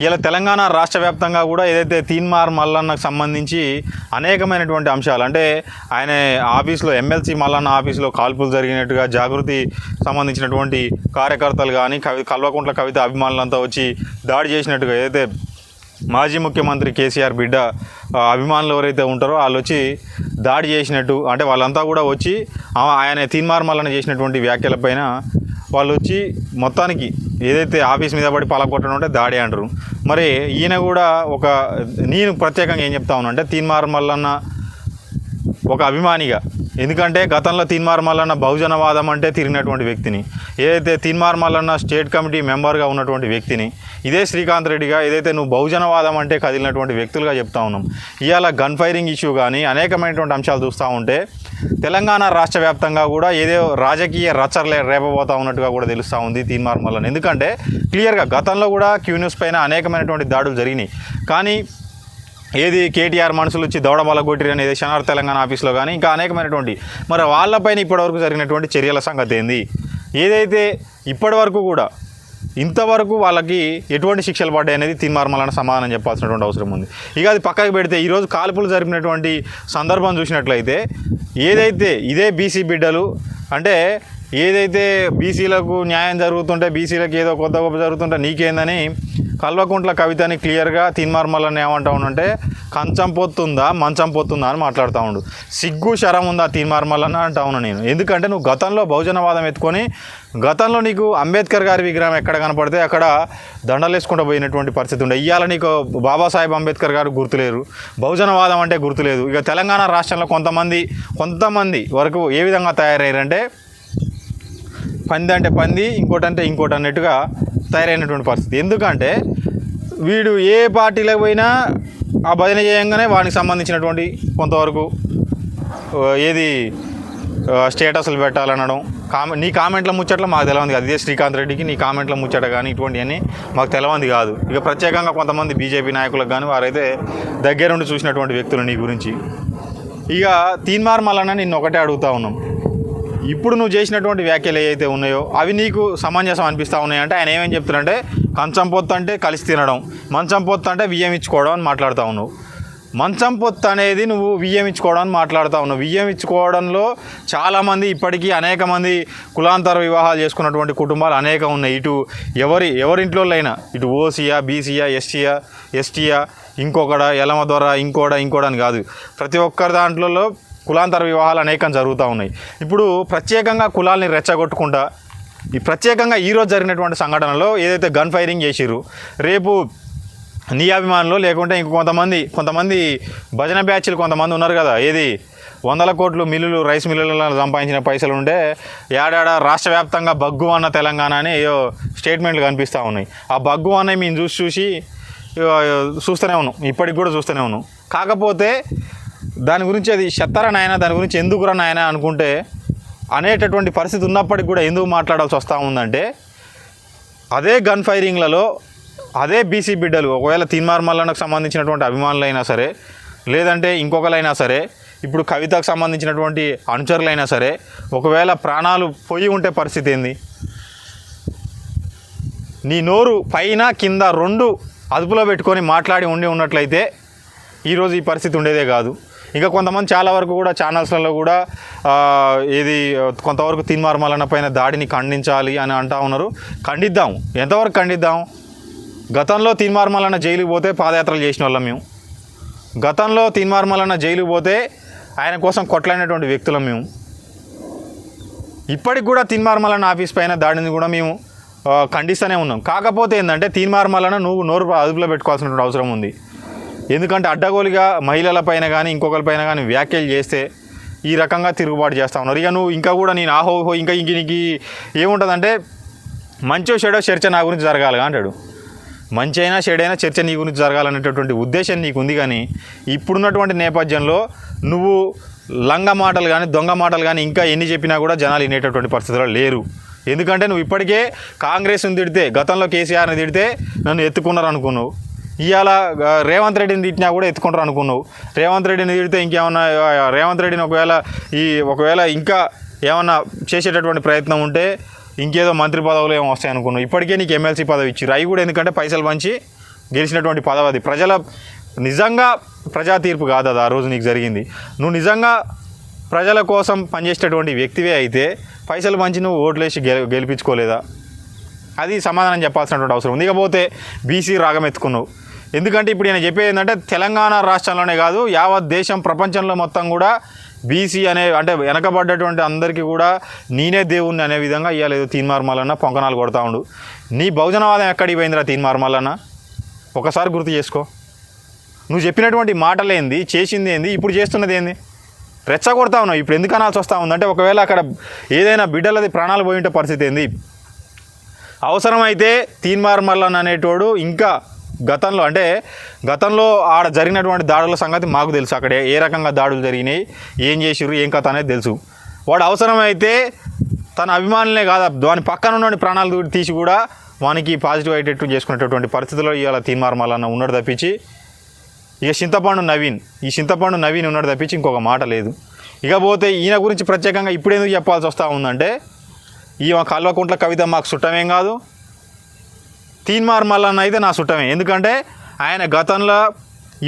ఇలా తెలంగాణ రాష్ట్ర వ్యాప్తంగా కూడా ఏదైతే తీన్మార్ మల్లన్నకు సంబంధించి అనేకమైనటువంటి అంశాలు అంటే ఆయన ఆఫీస్లో ఎమ్మెల్సీ మల్లన్న ఆఫీస్లో కాల్పులు జరిగినట్టుగా జాగృతి సంబంధించినటువంటి కార్యకర్తలు కానీ కవి కల్వకుంట్ల కవిత అభిమానులంతా వచ్చి దాడి చేసినట్టుగా ఏదైతే మాజీ ముఖ్యమంత్రి కేసీఆర్ బిడ్డ అభిమానులు ఎవరైతే ఉంటారో వాళ్ళు వచ్చి దాడి చేసినట్టు అంటే వాళ్ళంతా కూడా వచ్చి ఆయన తీన్మార్ మల్లన్న చేసినటువంటి వ్యాఖ్యలపైన వాళ్ళు వచ్చి మొత్తానికి ఏదైతే ఆఫీస్ మీద పడి పలకొట్టడం ఉంటే దాడి అంటారు. మరి ఈయన కూడా ఒక నేను ప్రత్యేకంగా ఏం చెప్తా ఉన్నా అంటే తీన్మార్ మల్లన్న ఒక అభిమానిగా ఎందుకంటే గతంలో తీన్మార్ మల్లన్న బహుజనవాదం అంటే తిరిగినటువంటి వ్యక్తిని. ఏదైతే తీన్మార్ మల్లన్న స్టేట్ కమిటీ మెంబర్గా ఉన్నటువంటి వ్యక్తిని ఇదే శ్రీకాంత్ రెడ్డిగా ఏదైతే నువ్వు బహుజనవాదం అంటే కదిలినటువంటి వ్యక్తులుగా చెప్తా ఉన్నాం. ఇవాళ గన్ ఫైరింగ్ ఇష్యూ కానీ అనేకమైనటువంటి అంశాలు చూస్తూ ఉంటే తెలంగాణ రాష్ట్ర వ్యాప్తంగా కూడా ఏదో రాజకీయ రచరలే రేపబోతా ఉన్నట్టుగా కూడా తెలుస్తూ ఉంది తీన్మార్ మల్లన్న. ఎందుకంటే క్లియర్గా గతంలో కూడా క్యూ న్యూస్ పైన అనేకమైనటువంటి దాడులు జరిగినాయి. కానీ ఏది కేటీఆర్ మనుషులు వచ్చి దౌడబాల కొట్టిరి అనేది శనార్ తెలంగాణ ఆఫీస్లో కానీ ఇంకా అనేకమైనటువంటి మరి వాళ్ళపైన ఇప్పటివరకు జరిగినటువంటి చర్యల సంగతి ఏంది? ఏదైతే ఇప్పటివరకు కూడా ఇంతవరకు వాళ్ళకి ఎటువంటి శిక్షలు పడ్డాయి అనేది తీర్మార్మలన్న సమాధానం చెప్పాల్సినటువంటి అవసరం ఉంది. ఇక అది పక్కకు పెడితే ఈరోజు కాల్పులు జరిపినటువంటి సందర్భం చూసినట్లయితే ఏదైతే ఇదే బీసీ బిడ్డలు అంటే ఏదైతే బీసీలకు న్యాయం జరుగుతుంటే బీసీలకు ఏదో కొత్త గొప్ప జరుగుతుంటే నీకేందని కల్వకుంట్ల కవితని క్లియర్గా తీన్మార్మలని ఏమంటా ఉండంటే కంచం పొత్తుందా మంచం పొత్తుందా అని మాట్లాడుతూ ఉండు. సిగ్గు శరం ఉందా తీన్మార్మలని అంటా ఉన్నాను నేను. ఎందుకంటే నువ్వు గతంలో బహుజనవాదం ఎత్తుకొని గతంలో నీకు అంబేద్కర్ గారి విగ్రహం ఎక్కడ కనపడితే అక్కడ దండలేసుకుంటూ పోయినటువంటి పరిస్థితి ఉండే. ఇవాళ నీకు బాబాసాహెబ్ అంబేద్కర్ గారు గుర్తులేరు. బహుజనవాదం అంటే గుర్తులేదు. ఇక తెలంగాణ రాష్ట్రంలో కొంతమంది కొంతమంది వరకు ఏ విధంగా తయారయ్యారంటే పంది అంటే పంది ఇంకోటి అంటే ఇంకోటి అన్నట్టుగా తయారైనటువంటి పరిస్థితి. ఎందుకంటే వీడు ఏ పార్టీలకు పోయినా ఆ భజన చేయంగానే వాడికి సంబంధించినటువంటి కొంతవరకు ఏది స్టేటస్లు పెట్టాలనడం కామె నీ కామెంట్ల ముచ్చట్ల మాకు తెలవంది కాదు. ఇదే శ్రీకాంత్ రెడ్డికి నీ కామెంట్ల ముచ్చట కానీ ఇటువంటివన్నీ మాకు తెలవంది కాదు. ఇక ప్రత్యేకంగా కొంతమంది బీజేపీ నాయకులకు కానీ వారైతే దగ్గరుండి చూసినటువంటి వ్యక్తులు నీ గురించి. ఇక తీన్మార్ మల్లన్న నిన్న ఒకటే అడుగుతా ఉన్నాం. ఇప్పుడు నువ్వు చేసినటువంటి వ్యాఖ్యలు ఏవైతే ఉన్నాయో అవి నీకు సమంజసం అనిపిస్తూ ఉన్నాయంటే ఆయన ఏమేం చెప్తున్నాడంటే కంచం పొత్తు అంటే కలిసి తినడం మంచం పొత్తు అంటే బియ్యం ఇచ్చుకోవడం అని మాట్లాడుతూ ఉన్నావు. మంచం పొత్తు అనేది నువ్వు వియ్యం ఇచ్చుకోవడం అని మాట్లాడుతూ ఉన్నావు. వియ్యం ఇచ్చుకోవడంలో చాలామంది ఇప్పటికీ అనేక మంది కులాంతర వివాహాలు చేసుకున్నటువంటి కుటుంబాలు అనేకం ఉన్నాయి. ఇటు ఎవరి ఎవరింట్లో అయినా ఇటు ఓసీయా బీసీయా ఎస్టీయా ఎస్టీయా ఇంకొకడ ఎలమ ద్వారా ఇంకోడ ఇంకోడ అని కాదు. ప్రతి ఒక్కరి దాంట్లో కులాంతర వివాహాలు అనేకం జరుగుతూ ఉన్నాయి. ఇప్పుడు ప్రత్యేకంగా కులాల్ని రెచ్చగొట్టుకుంటా ఈ ప్రత్యేకంగా ఈరోజు జరిగినటువంటి సంఘటనలో ఏదైతే గన్ ఫైరింగ్ చేసిర్రు రేపు నీ అభిమానులు లేకుంటే ఇంకొంతమంది కొంతమంది భజన బ్యాచ్లు కొంతమంది ఉన్నారు కదా ఏది వందల కోట్లు మిల్లులు రైస్ మిల్లులలో సంపాదించిన పైసలు ఉంటే ఏడాడ రాష్ట్ర వ్యాప్తంగా బగ్గు అన్న తెలంగాణ అని ఏదో స్టేట్మెంట్లు కనిపిస్తూ ఉన్నాయి. ఆ బగ్గు అనే మేము చూసి చూసి చూస్తూనే ఉన్నాం. ఇప్పటికి కూడా చూస్తూనే ఉన్నాం. కాకపోతే దాని గురించి అది చెత్తరా నాయన? దాని గురించి ఎందుకురా నాయన అనుకుంటే అనేటటువంటి పరిస్థితి ఉన్నప్పటికి కూడా ఎందుకు మాట్లాడాల్సి వస్తూ ఉందంటే అదే గన్ ఫైరింగ్లలో అదే బీసీ బిడ్డలు ఒకవేళ తీన్మార్ మల్లన్నకు సంబంధించినటువంటి అభిమానులైనా సరే లేదంటే ఇంకొకరైనా సరే ఇప్పుడు కవితకు సంబంధించినటువంటి అనుచరులైనా సరే ఒకవేళ ప్రాణాలు పోయి ఉంటే పరిస్థితి ఏంది? నీ నోరు పైన కింద రెండు అదుపులో పెట్టుకొని మాట్లాడి ఉండి ఉన్నట్లయితే ఈరోజు ఈ పరిస్థితి ఉండేదే కాదు. ఇంకా కొంతమంది చాలా వరకు కూడా ఛానల్స్లలో కూడా ఇది ఏది కొంతవరకు తిన్మార్మాలన్న పైన దాడిని ఖండించాలి అని అంటా ఉన్నారు. ఖండిద్దాం. ఎంతవరకు ఖండిద్దాం? గతంలో తిన్మార్మాలన్న జైలుకి పోతే పాదయాత్రలు చేసిన వాళ్ళం మేము. గతంలో తిన్మార్మాలన్న జైలుకి పోతే ఆయన కోసం కొట్లాడినటువంటి వ్యక్తులం మేము. ఇప్పటికి కూడా తీన్మార్మలన్న ఆఫీస్ పైన దాడిని కూడా మేము ఖండిస్తూనే ఉన్నాం. కాకపోతే ఏంటంటే తీన్మార్మలన్న నువ్వు నోరు అదుపులో పెట్టుకోవాల్సినటువంటి అవసరం ఉంది. ఎందుకంటే అడ్డగోలుగా మహిళలపైన కానీ ఇంకొకరిపైన కానీ వ్యాఖ్యలు చేస్తే ఈ రకంగా తిరుగుబాటు చేస్తా ఉన్నారు. ఇక నువ్వు ఇంకా కూడా నేను ఆహోహో ఇంకా ఇంక నీకు ఏముంటుందంటే మంచో చెడో చర్చ నా గురించి జరగాలిగా అంటాడు. మంచి అయినా చెడైనా చర్చ నీ గురించి జరగాలనేటటువంటి ఉద్దేశం నీకు ఉంది కానీ ఇప్పుడున్నటువంటి నేపథ్యంలో నువ్వు లంగ మాటలు కానీ దొంగ మాటలు కానీ ఇంకా ఎన్ని చెప్పినా కూడా జనాలు వినేటటువంటి పరిస్థితిలో లేరు. ఎందుకంటే నువ్వు ఇప్పటికే కాంగ్రెస్ని తిడితే గతంలో కేసీఆర్ని తిడితే నన్ను ఎత్తుకున్నారు అనుకున్నావు ఇవాళ రేవంత్ రెడ్డిని తిట్టినా కూడా ఎత్తుకుంటారు అనుకున్నావు. రేవంత్ రెడ్డిని తిడితే ఇంకేమన్నా రేవంత్ రెడ్డిని ఒకవేళ ఈ ఒకవేళ ఇంకా ఏమన్నా చేసేటటువంటి ప్రయత్నం ఉంటే ఇంకేదో మంత్రి పదవులు ఏమో వస్తాయి అనుకున్నావు. ఇప్పటికే నీకు ఎమ్మెల్సీ పదవి ఇచ్చారు. అవి కూడా ఎందుకంటే పైసలు పంచి గెలిచినటువంటి పదవి అది. ప్రజల నిజంగా ప్రజా తీర్పు కాదు అది ఆ రోజు నీకు జరిగింది. నువ్వు నిజంగా ప్రజల కోసం పనిచేసేటటువంటి వ్యక్తివే అయితే పైసలు మంచి నువ్వు ఓట్లేసి గెల గెలిపించుకోలేదా? అది సమాధానం చెప్పాల్సినటువంటి అవసరం ఉంది. ఇకపోతే బీసీ రాగం ఎత్తుకున్నావు. ఎందుకంటే ఇప్పుడు నేను చెప్పేది ఏంటంటే తెలంగాణ రాష్ట్రంలోనే కాదు యావత్ దేశం ప్రపంచంలో మొత్తం కూడా బీసీ అనే అంటే వెనకబడ్డటువంటి అందరికీ కూడా నేనే దేవుణ్ణి అనే విధంగా ఇవాళ ఏదో తీన్మార్మలన్న పొంకనాలు కొడతా ఉండు. నీ బహుజనవాదం ఎక్కడికి పోయిందిరా తీన్మార్మలన్న ఒకసారి గుర్తు చేసుకో. నువ్వు చెప్పినటువంటి మాటలేంది చేసింది ఏంది ఇప్పుడు చేస్తున్నది ఏంది? రెచ్చగొడతా ఉన్నావు. ఇప్పుడు ఎందుకు అనాల్సి వస్తూ ఉంది అంటే ఒకవేళ అక్కడ ఏదైనా బిడ్డలది ప్రాణాలు పోయింటే పరిస్థితి ఏంది? అవసరమైతే తీన్మార్ మల్లన్ అనేటోడు ఇంకా గతంలో అంటే గతంలో ఆడ జరిగినటువంటి దాడుల సంగతి మాకు తెలుసు. అక్కడ ఏ రకంగా దాడులు జరిగినాయి ఏం చేసిర్రు ఏం కథ అనేది తెలుసు. వాడు అవసరమైతే తన అభిమానులే కాదు దాని పక్కన ఉన్న ప్రాణాలు తీసి కూడా వానికి పాజిటివ్ అయ్యేటట్టు చేసుకునేటటువంటి పరిస్థితుల్లో ఇవాళ తీన్మార్ మల్లన్న ఉన్నాడు తప్పించి ఇక చింతపండు నవీన్ ఈ చింతపండు నవీన్ ఉన్నాడు తప్పించి ఇంకొక మాట లేదు. ఇకపోతే ఈయన గురించి ప్రత్యేకంగా ఇప్పుడు ఎందుకు చెప్పాల్సి వస్తూ ఉందంటే ఈ కల్వకుంట్ల కవిత మాకు చుట్టమేం కాదు. తీన్మార్ మల్లన్న అయితే నా చుట్టమే ఎందుకంటే ఆయన గతంలో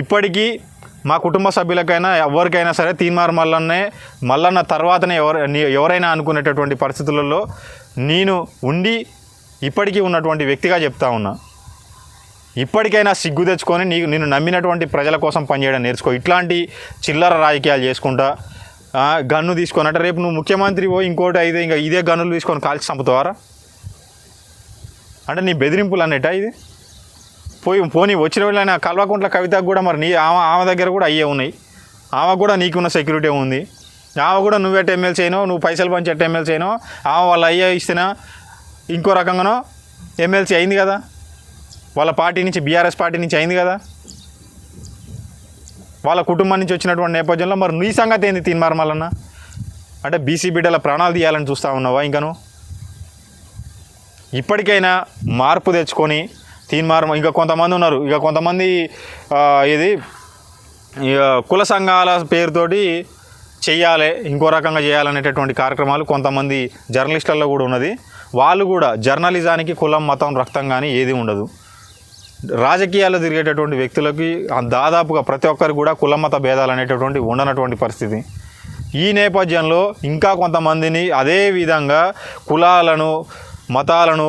ఇప్పటికీ మా కుటుంబ సభ్యులకైనా ఎవరికైనా సరే తీన్మార్ మల్లన్నే మల్లన్న తర్వాతనే ఎవరు ఎవరైనా అనుకునేటటువంటి పరిస్థితులలో నేను ఉండి ఇప్పటికీ ఉన్నటువంటి వ్యక్తిగా చెప్తా ఉన్నా. ఇప్పటికైనా సిగ్గు తెచ్చుకొని నీకు నేను నమ్మినటువంటి ప్రజల కోసం పనిచేయడం నేర్చుకో. ఇట్లాంటి చిల్లర రాజకీయాలు చేసుకుంటా గన్ను తీసుకొని అంటే రేపు నువ్వు ముఖ్యమంత్రి పోయి ఇంకోటి అయితే ఇంకా ఇదే గన్నులు తీసుకొని కాల్చి చంపుతావారా? అంటే నీ బెదిరింపులు అన్నట్ట ఇది? పోయి పోనీ వచ్చిన వెళ్ళిన కల్వకుంట్ల కవితకు కూడా మరి నీ ఆమె ఆమె దగ్గర కూడా అయ్యే ఉన్నాయి. ఆమె కూడా నీకున్న సెక్యూరిటీ ఉంది? ఆమె కూడా నువ్వెట్ ఎమ్మెల్సీ అయినో నువ్వు పైసలు పంచి ఎట్ ఎమ్మెల్సీ అయినో ఆమె వాళ్ళ అయ్యే ఇస్తేనా? ఇంకో రకంగానో ఎమ్మెల్సీ అయింది కదా? వాళ్ళ పార్టీ నుంచి బీఆర్ఎస్ పార్టీ నుంచి అయింది కదా? వాళ్ళ కుటుంబం నుంచి వచ్చినటువంటి నేపథ్యంలో మరి నీ సంగతి ఏంది తీన్మార్ మళ్ళన్న అంటే బీసీ బిడ్డల ప్రాణాలు తీయాలని చూస్తూ ఉన్నావా ఇంకను? ఇప్పటికైనా మార్పు తెచ్చుకొని తీన్మార్ ఇంకా కొంతమంది ఉన్నారు. ఇక కొంతమంది ఇది ఇక కుల సంఘాల పేరుతోటి చేయాలి ఇంకో రకంగా చేయాలనేటటువంటి కార్యక్రమాలు కొంతమంది జర్నలిస్టులలో కూడా ఉన్నది. వాళ్ళు కూడా జర్నలిజానికి కులం మతం రక్తం కానీ ఏది ఉండదు. రాజకీయాల్లో తిరిగేటటువంటి వ్యక్తులకి దాదాపుగా ప్రతి ఒక్కరికి కూడా కులమత భేదాలు అనేటటువంటి ఉండనటువంటి పరిస్థితి. ఈ నేపథ్యంలో ఇంకా కొంతమందిని అదే విధంగా కులాలను మతాలను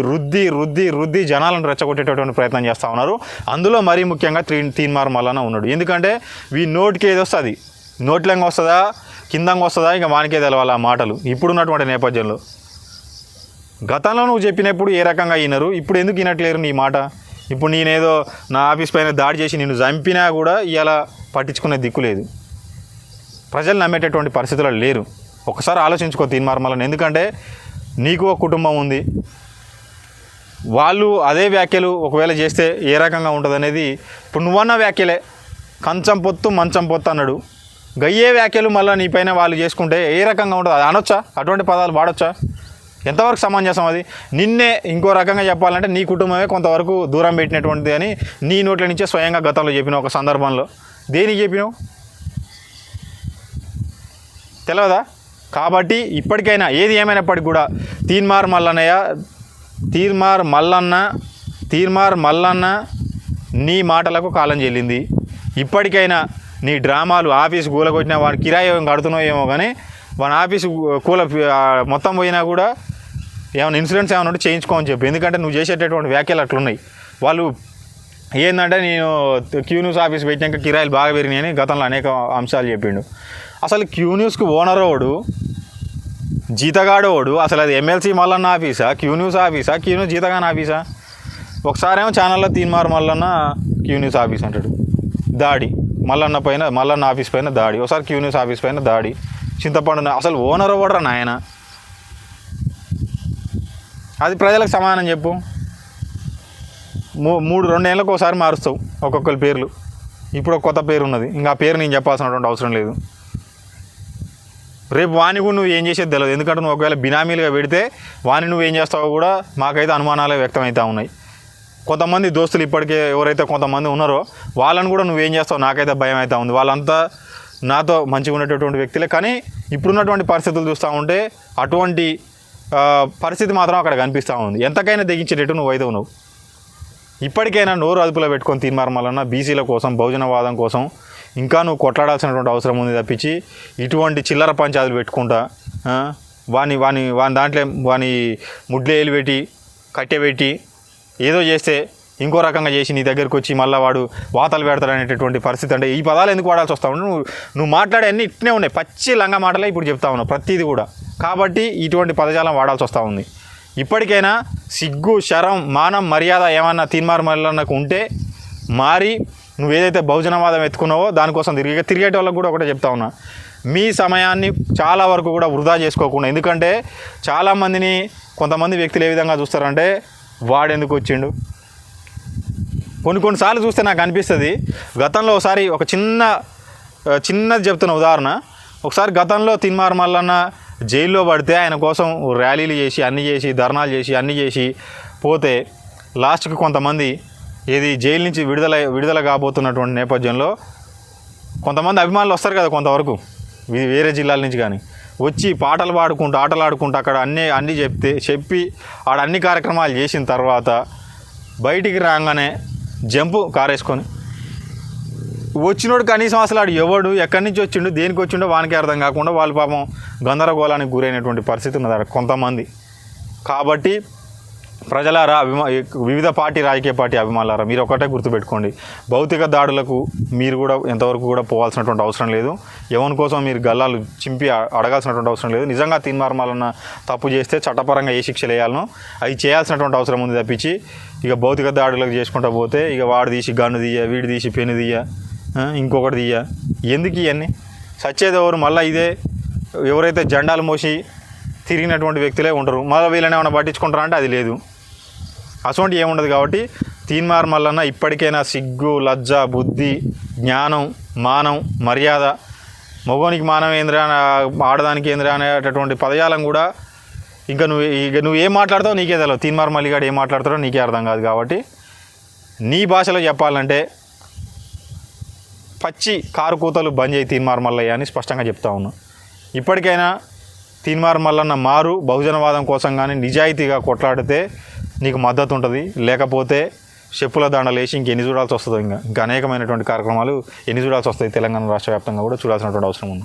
రుద్ది రుద్ది రుద్ది జనాలను రెచ్చగొట్టేటటువంటి ప్రయత్నం చేస్తూ ఉన్నారు. అందులో మరీ ముఖ్యంగా త్రీ తీన్మార్ మల్లన ఉన్నాడు. ఎందుకంటే వీ నోటికి ఏది వస్తుంది? నోట్లంగా వస్తుందా? కిందంగా వస్తుందా? ఇంకా వానికే తెలవాలి ఆ మాటలు. ఇప్పుడున్నటువంటి నేపథ్యంలో. గతంలో నువ్వు చెప్పినప్పుడు ఏ రకంగా వినరు ఇప్పుడు ఎందుకు వినట్లేరు నీ మాట? ఇప్పుడు నేనేదో నా ఆఫీస్ పైన దాడి చేసి నిన్ను చంపినా కూడా ఇలా పట్టించుకునే దిక్కు లేదు. ప్రజలు నమ్మేటటువంటి పరిస్థితులు లేరు. ఒకసారి ఆలోచించుకో తీన్మార్మలను ఎందుకంటే నీకు ఒక కుటుంబం ఉంది. వాళ్ళు అదే వ్యాఖ్యలు ఒకవేళ చేస్తే ఏ రకంగా ఉంటుంది అనేది ఇప్పుడు నువ్వన్న వ్యాఖ్యలే. కంచం పొత్తు మంచం పొత్తు అన్నాడు. గయ్యే వ్యాఖ్యలు మళ్ళీ నీపైన వాళ్ళు చేసుకుంటే ఏ రకంగా ఉంటుంది? అది అనొచ్చా? అటువంటి పదాలు వాడొచ్చా? ఎంతవరకు సమంజసం అది? నిన్నే ఇంకో రకంగా చెప్పాలంటే నీ కుటుంబమే కొంతవరకు దూరం పెట్టినటువంటిది అని నీ నోట్ల నుంచే స్వయంగా గతంలో చెప్పిన ఒక సందర్భంలో. దేనికి చెప్పినావు? తెలియదా కాబట్టి ఇప్పటికైనా ఏది ఏమైనప్పటికీ కూడా తీన్మార్ మల్లన్నయ్య తీర్మార్ మల్లన్న తీర్మార్ మల్లన్న నీ మాటలకు కాలం చెల్లింది. ఇప్పటికైనా నీ డ్రామాలు ఆఫీస్ కూలగొట్టినా వాడు కిరాయి కడుతున్నావు ఏమో కానీ వాని ఆఫీసు కూల మొత్తం పోయినా కూడా ఏమైనా ఇన్సూరెన్స్ ఏమైనా ఉంటే చేయించుకోమని చెప్పి. ఎందుకంటే నువ్వు చేసేటటువంటి వ్యాఖ్యలు అట్లున్నాయి. వాళ్ళు ఏంటంటే నేను క్యూ న్యూస్ ఆఫీస్ పెట్టినాక కిరాయిలు బాగా పెరిగినాయని గతంలో అనేక అంశాలు చెప్పిండు. అసలు క్యూ న్యూస్కి ఓనర్ వాడు జీతగాడోడు అసలు అది ఎమ్మెల్సీ మల్లన్న ఆఫీసా? క్యూ న్యూస్ ఆఫీసా? క్యూ న్యూస్ జీతగాన్ ఆఫీసా? ఒకసారేమో ఛానల్లో Teenmar Mallanna Q news office అంటాడు. దాడి. మల్లన్న పైన మల్లన్న ఆఫీస్ పైన దాడి. ఒకసారి క్యూ న్యూస్ ఆఫీస్ పైన దాడి. చింతపండు అసలు ఓనర్ ఎవడరా నాయన? అది ప్రజలకు సమానం చెప్పు. మూ మూడు రెండేళ్ళకి ఒకసారి మారుస్తావు ఒక్కొక్కరి పేర్లు. ఇప్పుడు ఒక కొత్త పేరు ఉన్నది ఇంకా ఆ పేరు నేను చెప్పాల్సినటువంటి అవసరం లేదు. రేపు వాణి కూడా నువ్వు ఏం చేసేది తెలియదు ఎందుకంటే నువ్వు ఒకవేళ బినామీలుగా పెడితే వాణి నువ్వు ఏం చేస్తావో కూడా మాకైతే అనుమానాలే వ్యక్తమవుతూ ఉన్నాయి. కొంతమంది దోస్తులు ఇప్పటికే ఎవరైతే కొంతమంది ఉన్నారో వాళ్ళని కూడా నువ్వేం చేస్తావు నాకైతే భయం అవుతా ఉంది. వాళ్ళంతా నాతో మంచిగా ఉండేటటువంటి వ్యక్తులే. కానీ ఇప్పుడున్నటువంటి పరిస్థితులు చూస్తూ ఉంటే అటువంటి పరిస్థితి మాత్రం అక్కడ కనిపిస్తూ ఉంది. ఎంతకైనా తెగించేటట్టు నువ్వు అయితే నువ్వు ఇప్పటికైనా నోరు అదుపులో పెట్టుకొని తీర్మార్ బీసీల కోసం బహుజనవాదం కోసం ఇంకా నువ్వు కొట్లాడాల్సినటువంటి అవసరం ఉంది తప్పించి ఇటువంటి చిల్లర పంచాయతీలు పెట్టుకుంటా వాని వాని వాని దాంట్లో వాని ముడ్లేలు పెట్టి కట్టెబెట్టి ఏదో చేస్తే ఇంకో రకంగా చేసి నీ దగ్గరికి వచ్చి మళ్ళీ వాడు వాతలు పెడతాడు అనేటటువంటి పరిస్థితి అంటే ఈ పదాలు ఎందుకు వాడాల్సి వస్తా నువ్వు నువ్వు మాట్లాడే అన్నీ ఇట్నే ఉన్నాయి. పచ్చి లంగా మాటలే ఇప్పుడు చెప్తా ఉన్నావు ప్రతిదీ కూడా. కాబట్టి ఇటువంటి పదజాలం వాడాల్సి వస్తూ ఉంది. ఇప్పటికైనా సిగ్గు శరం మానం మర్యాద ఏమన్నా తీన్మార్ మల్లన్నకు ఉంటే మారి నువ్వు ఏదైతే బహుజనవాదం ఎత్తుకున్నావో దానికోసం తిరిగే తిరిగేట వాళ్ళకు కూడా ఒకటే చెప్తా ఉన్నా. మీ సమయాన్ని చాలా వరకు కూడా వృధా చేసుకోకుండా ఎందుకంటే చాలామందిని కొంతమంది వ్యక్తులు ఏ విధంగా చూస్తారంటే వాడెందుకు వచ్చిండు? కొన్ని కొన్నిసార్లు చూస్తే నాకు అనిపిస్తుంది గతంలో ఒకసారి ఒక చిన్న చిన్నది చెప్తున్న ఉదాహరణ. ఒకసారి గతంలో తిన్మార్ మల్లన్న జైల్లో పడితే ఆయన కోసం ర్యాలీలు చేసి అన్ని చేసి ధర్నాలు చేసి అన్ని చేసి పోతే లాస్ట్కి కొంతమంది ఏది జైలు నుంచి విడుదల విడుదల కాబోతున్నటువంటి నేపథ్యంలో కొంతమంది అభిమానులు వస్తారు కదా కొంతవరకు. వేరే జిల్లాల నుంచి కానీ వచ్చి పాటలు పాడుకుంటూ ఆటలు ఆడుకుంటూ అక్కడ అన్నీ అన్నీ చెప్తే చెప్పి ఆడ అన్ని కార్యక్రమాలు చేసిన తర్వాత బయటికి రాగానే జంపు కారేసుకొని వచ్చినోడు కనీసం అసలు ఆడు ఎవడు ఎక్కడి నుంచి వచ్చిండు దేనికి వచ్చిండో వానికి అర్థం కాకుండా వాళ్ళు పాపం గందరగోళానికి గురైనటువంటి పరిస్థితి ఉన్నది కొంతమంది. కాబట్టి ప్రజలారా అభిమా వివిధ పార్టీ రాజకీయ పార్టీ అభిమానులారా మీరు ఒకటే గుర్తుపెట్టుకోండి. భౌతిక దాడులకు మీరు కూడా ఎంతవరకు కూడా పోవాల్సినటువంటి అవసరం లేదు. ఎవరి కోసం మీరు గల్లాలు చింపి అడగాల్సినటువంటి అవసరం లేదు. నిజంగా తీన్మార్మాలన్న తప్పు చేస్తే చట్టపరంగా ఏ శిక్షలు వేయాలనో అవి చేయాల్సినటువంటి అవసరం ఉంది తప్పించి ఇక భౌతిక దాడులకు చేసుకుంటా పోతే ఇక వాడు తీసి గన్ను తీయ వీడు తీసి పెను తీయ ఇంకొకటి తీయ. ఎందుకు ఇవన్నీ సచ్చేది ఎవరు మళ్ళీ ఇదే ఎవరైతే జెండాలు మోసి తిరిగినటువంటి వ్యక్తులే ఉండరు మళ్ళీ వీళ్ళని ఏమైనా పట్టించుకుంటారా అంటే అది లేదు. అటువంటి ఏముండదు కాబట్టి తీన్మార్ మల్లన్న ఇప్పటికైనా సిగ్గు లజ్జ బుద్ధి జ్ఞానం మానం మర్యాద మగోనికి మానం ఏంద్రా ఆడదానికి ఏంద్రా అనేటటువంటి పదజాలం కూడా ఇంకా నువ్వు ఇక నువ్వు ఏం మాట్లాడతావు నీకే తెలియదు తీన్మార్ మల్లిగాడు ఏం మాట్లాడతాడో నీకే అర్థం కాదు కాబట్టి నీ భాషలో చెప్పాలంటే పచ్చి కారు కూతలు బంద్ చేయి తీన్మార్ మల్లయ్య అని స్పష్టంగా చెప్తా ఉన్నా. ఇప్పటికైనా తీన్మార్ మల్లన్న మారు బహుజనవాదం కోసం కానీ నిజాయితీగా కొట్లాడితే నీకు మద్దతు ఉంటుంది. లేకపోతే చెప్పుల దాండలు వేసి ఇంకెన్ని చూడాల్సి వస్తుందో ఇంకా. ఇంకా అనేకమైనటువంటి కార్యక్రమాలు ఎన్ని చూడాల్సి వస్తాయి తెలంగాణ రాష్ట్ర వ్యాప్తంగా కూడా చూడాల్సినటువంటి అవసరం ఉంది.